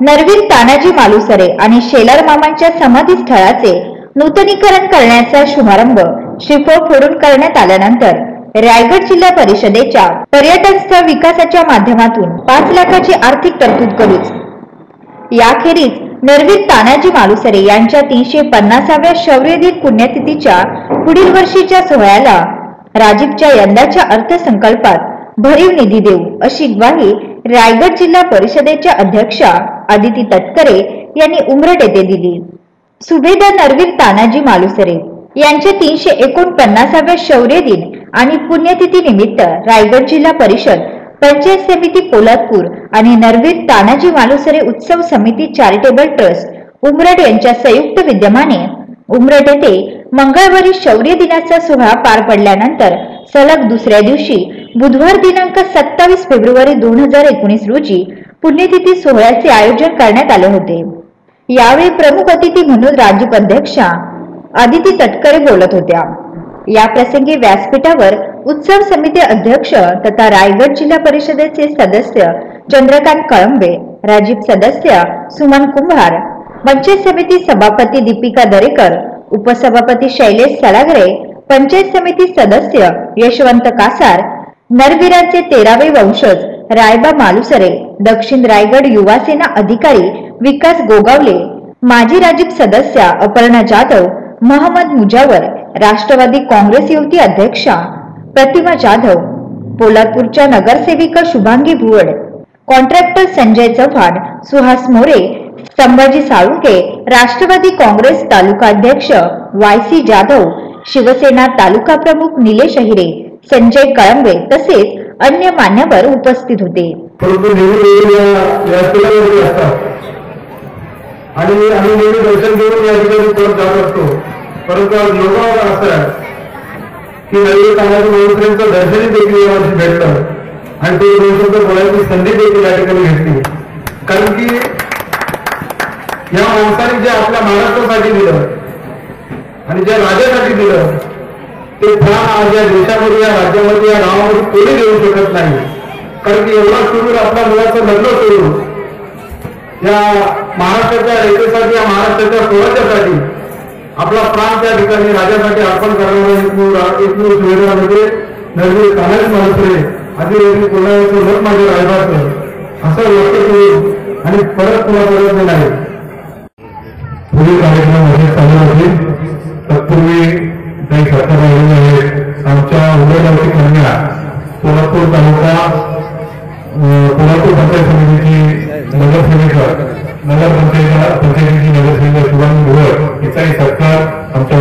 नरवीर तानाजी मालुसरे आणि शेलार मामांच्या समाधी स्थळाचे नूतनीकरण करण्याचा शुभारंभ शिफो फोडून करण्यात आल्यानंतर रायगड जिल्हा परिषदेच्या पर्यटन स्थळ विकासाच्या माध्यमातून पाच लाखाची आर्थिक तरतूद करूच. याखेरीज नरवीर तानाजी मालुसरे यांच्या तीनशे पन्नासाव्या शौर्य दिन पुण्यतिथीच्या पुढील वर्षीच्या सोहळ्याला राजीवच्या यंदाच्या अर्थसंकल्पात भरीव निधी देऊ अशी ग्वाही रायगड जिल्हा परिषदेच्या अध्यक्षा आदिती तटकरे यांनी उमरट येथे दिली. सुभेदार नरवीर तानाजी मालुसरे यांच्या तीनशे एकोणपन्नासाव्या शौर्य दिन आणि पुण्यतिथी निमित्त रायगड जिल्हा परिषद पंचायत समिती पोलादपूर आणि नरवीर तानाजी मालुसरे उत्सव समिती चॅरिटेबल ट्रस्ट उमरड यांच्या संयुक्त विद्यमाने उमरड येथे मंगळवारी शौर्य दिनाचा सोहळा पार पडल्यानंतर सलग दुसऱ्या दिवशी बुधवार दिनांक सत्तावीस फेब्रुवारी दोन हजार एकोणीस रोजी पुण्यतिथी सोहळ्याचे आयोजन करण्यात आले होते. यावेळी प्रमुख अतिथी म्हणून राजीव अध्यक्षा आदिती तटकरे बोलत होत्या. या प्रसंगी व्यासपीठावर उत्सव समिती अध्यक्ष तथा रायगड जिल्हा परिषदेचे सदस्य चंद्रकांत कळंबे राजीव सदस्य सुमन कुंभार पंचायत समिती सभापती दीपिका दरेकर उपसभापती शैलेश सलागरे पंचायत समिती सदस्य यशवंत कासार नरवीरांचे तेरावे वंशज रायबा मालुसरे दक्षिण रायगड युवा सेना अधिकारी विकास गोगावले माजी राजीव सदस्य अपर्णा जाधव महम्मद मुजावर राष्ट्रवादी काँग्रेस युवती अध्यक्षा प्रतिमा जाधव पोलादपूरच्या नगरसेविका शुभांगी भुवड कॉन्ट्रॅक्टर संजय चव्हाण सुहास मोरे संभाजी साळुंके राष्ट्रवादी काँग्रेस तालुका अध्यक्ष वाय सी जाधव शिवसेना तालुका प्रमुख निलेश अहिरे संजय कळंबे तसेच अन्य मान्यवर उपस्थित होते. परंतु नेहमी आणि आम्ही नेहमी दर्शन घेऊन या ठिकाणी परत जात असतो. परंतु आज योगावर असं आहे की नवीन कामाच्या मंत्र्यांचं दर्शनही देखील यावर्षी भेटलं आणि ते दोन बोलायची संधी देखील या ठिकाणी भेटली कारण की या माणसाने जे आपल्या महाराष्ट्रासाठी दिलं आणि ज्या राजासाठी दिलं ते प्राण आज या देशामध्ये या राज्यामध्ये या गावामध्ये कोणी देऊ शकत नाही. कारण की एवढा सुरू आपल्या मुलाचं लग्न करून या महाराष्ट्राच्या रेल्वेसाठी या महाराष्ट्राच्या स्वराज्यासाठी आपला प्राण त्या ठिकाणी राज्यासाठी अर्पण करणारा एकमेव एकमेव सुविधा म्हणजे नवीन तानाजी मालसरे आधी कोणाचं मत माझ्या राहिवाचं असं व्यक्त करून आणि परत पुन्हा परत नाही पुढील कार्यक्रम असे चालू होते तत्पूर्वी काही सरकार सोलापूर तालुका अं, पंचायत समितीची नगरसेविका नगरपंचायत पंचायतीची नगरसेविका शिवानी भुवर हिचाही सत्कार आमच्या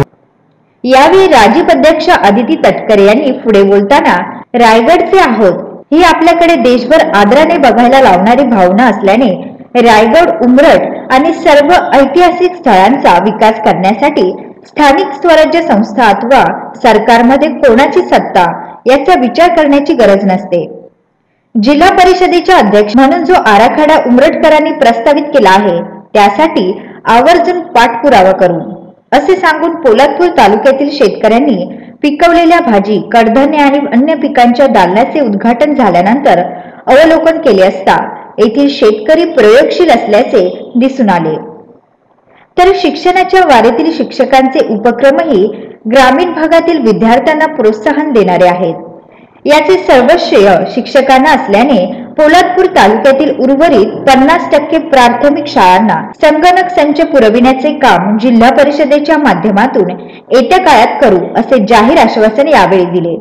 यावेळी राजीव अध्यक्ष आदिती तटकरे यांनी पुढे बोलताना रायगडचे आहोत. ही आपल्याकडे देशभर आदराने बघायला लावणारी भावना असल्याने रायगड उमरट आणि सर्व ऐतिहासिक स्थळांचा विकास करण्यासाठी स्थानिक स्वराज्य संस्था अथवा सरकारमध्ये कोणाची सत्ता याचा विचार करण्याची गरज नसते. जिल्हा परिषदेच्या अध्यक्ष म्हणून जो आराखडा उमरटकरांनी प्रस्तावित केला आहे त्यासाठी आवर्जून पाठपुरावा करू असे सांगून पोलादपूर तालुक्यातील शेतकऱ्यांनी पिकवलेल्या भाजी कडधान्य आणि अन्य पिकांच्या दालनाचे उद्घाटन झाल्यानंतर अवलोकन केले असता येथील शेतकरी प्रयोगशील असल्याचे दिसून आले. तर शिक्षणाच्या वारीतील शिक्षकांचे उपक्रमही ग्रामीण भागातील विद्यार्थ्यांना प्रोत्साहन देणारे आहेत. याचे सर्व श्रेय शिक्षकांना असल्याने पोलादपूर तालुक्यातील उर्वरित पन्नास टक्के प्राथमिक शाळांना संगणक संच पुरविण्याचे काम जिल्हा परिषदेच्या माध्यमातून येत्या काळात करू असे जाहीर आश्वासन यावेळी दिले.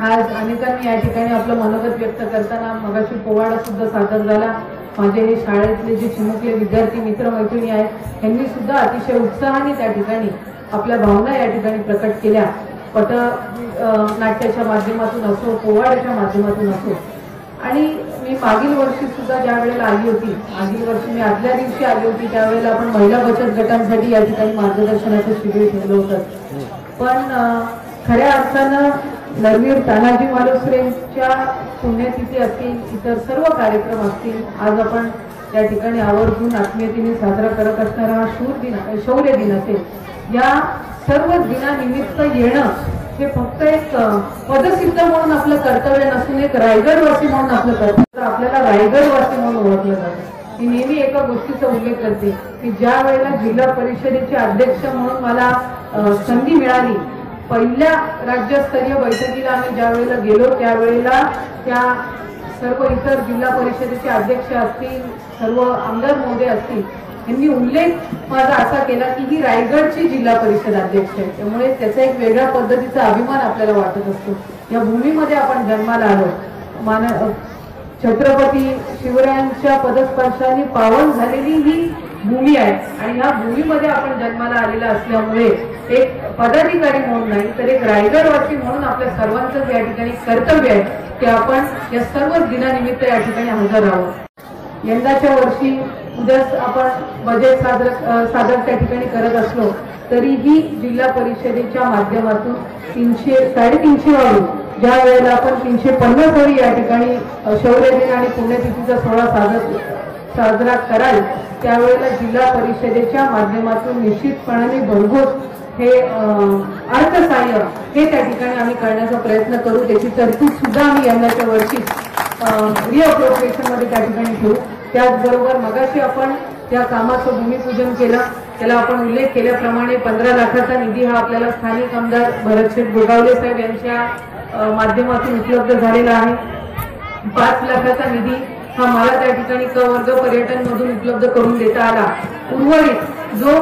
आज अनेकांनी या ठिकाणी आपलं मनोगत व्यक्त करताना मगाशी पोवाडा सुद्धा सादर झाला. माझे हे शाळेतले जे चिमुकले विद्यार्थी मित्र मैत्रिणी आहेत यांनी सुद्धा अतिशय उत्साहाने त्या ठिकाणी आपल्या भावना या ठिकाणी प्रकट केल्या. पट नाट्याच्या माध्यमातून असो पोवाड्याच्या माध्यमातून असो. आणि मी मागील वर्षी सुद्धा ज्या वेळेला आली होती मागील वर्षी मी आदल्या दिवशी आली होती त्यावेळेला आपण महिला बचत गटांसाठी या ठिकाणी मार्गदर्शनाचं शिबिर ठेवलं होतं. पण खऱ्या अर्थानं नरवीर तानाजी मालुसरेंच्या पुण्यतिथी असतील इतर सर्व कार्यक्रम असतील आज आपण त्या ठिकाणी आवर्जून आत्मीयतेने साजरा करत असणारा हा शूर दिन शौर्य दिन असेल. या सर्व दिनानिमित्त येणं हे फक्त एक पदसिद्ध म्हणून आपलं कर्तव्य नसून एक रायगडवासी म्हणून आपलं कर्तव्य आपल्याला रायगडवासी म्हणून ओळखलं जातं. मी नेहमी एका गोष्टीचा उल्लेख करते की ज्या वेळेला जिल्हा परिषदेचे अध्यक्ष म्हणून मला संधी मिळाली पहिल्या राज्यस्तरीय बैठकीला आम्ही ज्या वेळेला गेलो त्यावेळेला त्या सर्व इतर जिल्हा परिषदेचे अध्यक्ष असतील सर्व आमदार महोदय असतील यांनी उल्लेख माझा असा केला की ही रायगडची जिल्हा परिषद अध्यक्ष आहे त्यामुळे त्याचा एक वेगळ्या पद्धतीचा अभिमान आपल्याला वाटत असतो. या भूमीमध्ये आपण जन्माला आलो. मान छत्रपती शिवरायांच्या पदस्पर्शाने पावन झालेली ही भूमी आहे. आणि या भूमीमध्ये आपण जन्माला आलेला असल्यामुळे एक पदाधिकारी म्हणून नाही तर एक रायगडवासी म्हणून आपल्या सर्वांचं या ठिकाणी कर्तव्य आहे की आपण या सर्व दिनानिमित्त या ठिकाणी हजर राहू यंदाच्या वर्षी उद्याच आपण बजेट सादर सादर त्या ठिकाणी करत असलो तरीही जिल्हा परिषदेच्या माध्यमातून तीनशे साडेतीनशे वाढून ज्या वेळेला आपण तीनशे पन्नास वरी या ठिकाणी शौर्य दिन आणि पुण्यतिथीचा सोहळा सादर साजरा कराल त्यावेळेला जिल्हा परिषदेच्या माध्यमातून निश्चितपणाने भरघोस हे अर्थसहाय्य हे त्या ठिकाणी आम्ही करण्याचा प्रयत्न करू. त्याची तरतूद सुद्धा आम्ही यंदाच्या वर्षी रिअप्रोप्रिएशनमध्ये त्या ठिकाणी ठेवू. त्याचबरोबर मगाशी आपण त्या कामाचं भूमिपूजन केलं त्याला आपण उल्लेख केल्याप्रमाणे पंधरा लाखाचा निधी हा आपल्याला स्थानिक आमदार भरतशेठ गोगावले साहेब यांच्या माध्यमातून उपलब्ध झालेला आहे. पाच लाखाचा निधी हा मला त्या ठिकाणी क वर्ग पर्यटन मधून उपलब्ध करून देता आला. उर्वरित जो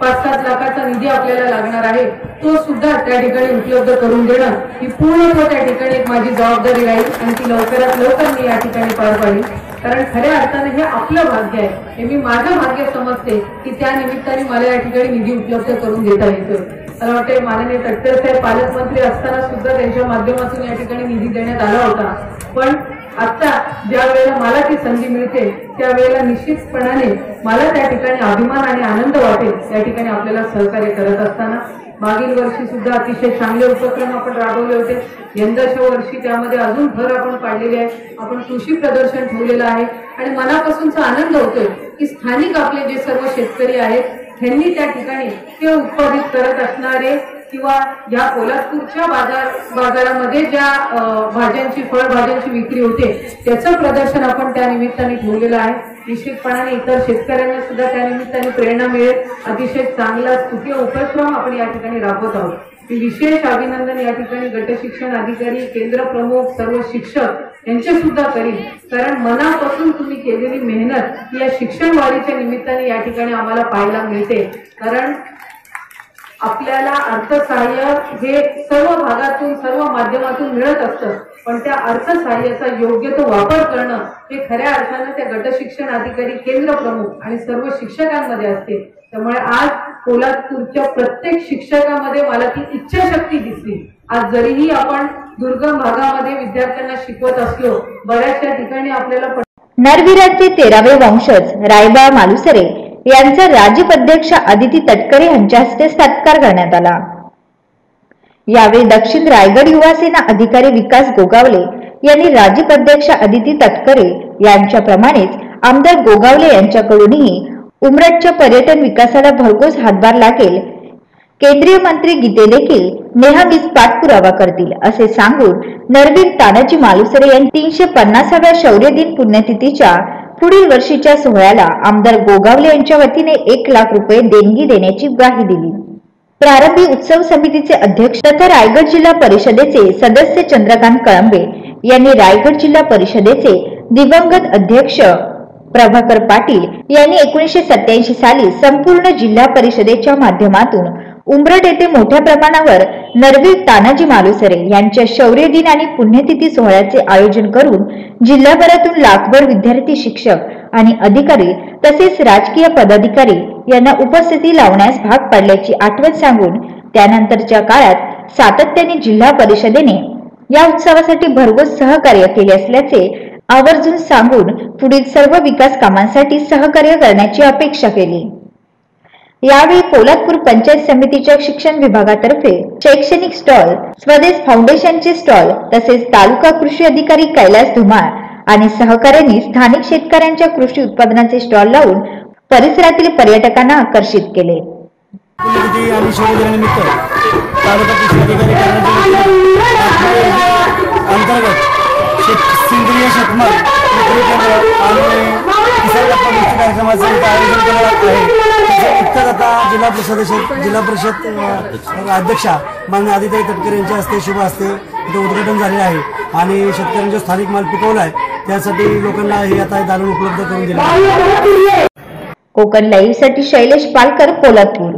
पाच सात लाखाचा निधी आपल्याला लागणार आहे तो सुद्धा त्या ठिकाणी उपलब्ध करून देणं ही पूर्णत्व त्या ठिकाणी एक माझी जबाबदारी राहील आणि ती लवकरात लवकर मी या ठिकाणी पार पाडेल कारण खऱ्या अर्थाने हे आपलं भाग्य आहे. हे मी माझं भाग्य समजते की त्या निमित्ताने मला या ठिकाणी निधी उपलब्ध करून देता येतो मला वाटते माननीय तटकर साहेब पालकमंत्री असताना सुद्धा त्यांच्या माध्यमातून या ठिकाणी निधी देण्यात आला होता. पण आता ज्या वेळेला मला ती संधी मिळते त्यावेळेला निश्चितपणाने मला त्या ठिकाणी अभिमान आणि आनंद वाटेल त्या ठिकाणी आपल्याला सहकार्य करत असताना. मागील वर्षी सुद्धा अतिशय चांगले उपक्रम आपण राबवले होते. यंदाच्या वर्षी त्यामध्ये अजून भर आपण पाडलेली आहे. आपण कृषी प्रदर्शन ठेवलेलं आहे. आणि मनापासूनचा आनंद होतोय की स्थानिक आपले जे सर्व शेतकरी आहेत त्यांनी त्या ठिकाणी ते उत्पादित करत असणारे किंवा या कोल्हापूरच्या बाजार बाजारामध्ये ज्या भाज्यांची फळभाज्यांची विक्री होते त्याचं प्रदर्शन आपण त्या निमित्ताने ठेवलेलं आहे. निश्चितपणाने इतर शेतकऱ्यांना सुद्धा त्या निमित्ताने प्रेरणा मिळेल. अतिशय चांगला स्तुतीय उपक्रम आपण या ठिकाणी राबवत आहोत. विशेष अभिनंदन या ठिकाणी गट शिक्षण अधिकारी केंद्र प्रमुख सर्व शिक्षक यांचे सुद्धा करीन. कारण मनापासून तुम्ही केलेली मेहनत या शिक्षण वाढीच्या निमित्ताने या ठिकाणी आम्हाला पाहायला मिळते. कारण आपल्याला अर्थसहाय्य हे सर्व भागातून सर्व माध्यमातून मिळत असतं. पण त्या अर्थसहाय्याचा योग्य तो वापर करणं हे खऱ्या अर्थानं त्या गट शिक्षण अधिकारी केंद्र प्रमुख आणि सर्व शिक्षकांमध्ये असते. त्यामुळे आज कोल्हापूरच्या प्रत्येक शिक्षकामध्ये मला ती इच्छाशक्ती दिसली. आज जरीही आपण दुर्गम भागामध्ये विद्यार्थ्यांना शिकवत असलो बऱ्याचशा ठिकाणी आपल्याला नरवीराचे तेरावे वंशज रायबा मालुसरे यांचा राजीप अध्यक्ष आदिती तटकरे यांच्या हस्ते सत्कार करण्यात आला. यावेळी दक्षिण रायगड युवा सेना अधिकारी विकास गोगावले यांनी राजीप अध्यक्ष आदिती तटकरे यांच्याप्रमाणेच आमदार गोगावले यांच्याकडूनही उमरटच्या पर्यटन विकासाला भरघोस हातभार लागेल. केंद्रीय मंत्री गीते देखील नेहमीच पाठपुरावा करतील असे सांगून नरवीर तानाजी मालुसरे यांनी तीनशे पन्नासाव्या शौर्य दिन पुण्यतिथीच्या पुढील वर्षीच्या सोहळ्याला आमदार गोगावले यांच्या वतीने एक लाख रुपये देणगी देण्याची ग्वाही दिली. प्रारंभी उत्सव समितीचे अध्यक्ष तथा रायगड जिल्हा परिषदेचे सदस्य चंद्रकांत कळंबे यांनी रायगड जिल्हा परिषदेचे दिवंगत अध्यक्ष प्रभाकर पाटील यांनी एकोणीसशे सत्याऐंशी साली संपूर्ण जिल्हा परिषदेच्या माध्यमातून उंबरट येथे मोठ्या प्रमाणावर नरवीर तानाजी मालुसरे यांच्या शौर्य दिन आणि पुण्यतिथी सोहळ्याचे आयोजन करून जिल्हाभरातून लाखभर विद्यार्थी शिक्षक आणि अधिकारी तसेच राजकीय पदाधिकारी यांना उपस्थिती लावण्यास भाग पाडल्याची आठवण सांगून त्यानंतरच्या काळात सातत्याने जिल्हा परिषदेने या उत्सवासाठी भरघोस सहकार्य केले असल्याचे आवर्जून सांगून पुढील सर्व विकास कामांसाठी सहकार्य करण्याची अपेक्षा केली. यावेळी पोलादपूर पंचायत समितीच्या शिक्षण विभागातर्फे शैक्षणिक स्टॉल स्वदेश फाउंडेशनचे स्टॉल तसेच तालुका कृषी अधिकारी कैलास धुमाळ आणि सहकाऱ्यांनी स्थानिक शेतकऱ्यांच्या कृषी उत्पादनाचे स्टॉल लावून परिसरातील पर्यटकांना आकर्षित केले. कार्यक्रमाचं आयोजन केलं आहे त्याचं आता जिल्हा परिषद जिल्हा परिषद अध्यक्षा मान्य आदिताई तटकरे यांच्या हस्ते शुभ हस्ते इथं उद्घाटन झालेलं आहे. आणि शेतकऱ्यांचा स्थानिक माल पिकवला आहे त्यासाठी लोकांना हे आता दालन उपलब्ध करून दिलं कोकण लाईव्हसाठी शैलेश पालकर पोलादपूर